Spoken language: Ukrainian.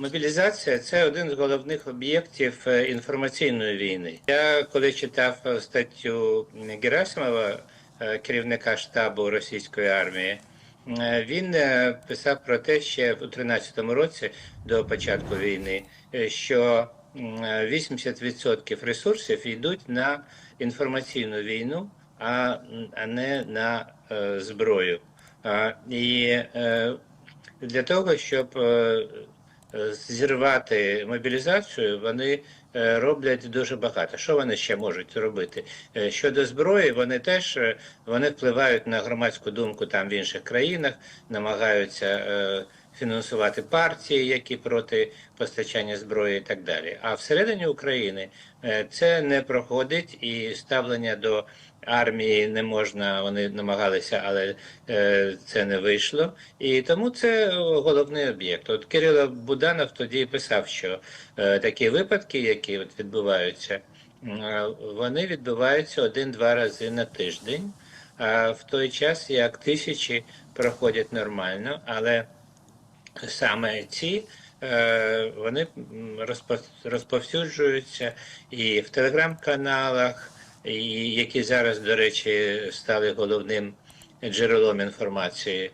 Мобілізація це один з головних об'єктів е, інформаційної війни. Я коли читав е, статтю Герасимова, е, керівника штабу російської армії, він писав про те ще у 13-му році до початку війни, що м, е, 80% ресурсів йдуть на інформаційну війну, а, не на зброю. І для того, щоб зірвати мобілізацію, вони е, роблять дуже багато. Що вони ще можуть робити? Е, Щодо зброї, вони теж е, вони впливають на громадську думку там в інших країнах, намагаються е, фінансувати партії, які проти постачання зброї і так далі. А всередині України е, це не проходить і ставлення до армії не можна, вони намагалися, але е, це не вийшло. І тому це головний об'єкт. От Кирило Буданов тоді писав, що е, такі випадки, які от відбуваються, вони відбуваються один-два рази на тиждень. А в той час як тисячі проходять нормально, але саме ці е, вони розповсюджуються і в телеграм-каналах, які зараз, до речі, стали головним джерелом інформації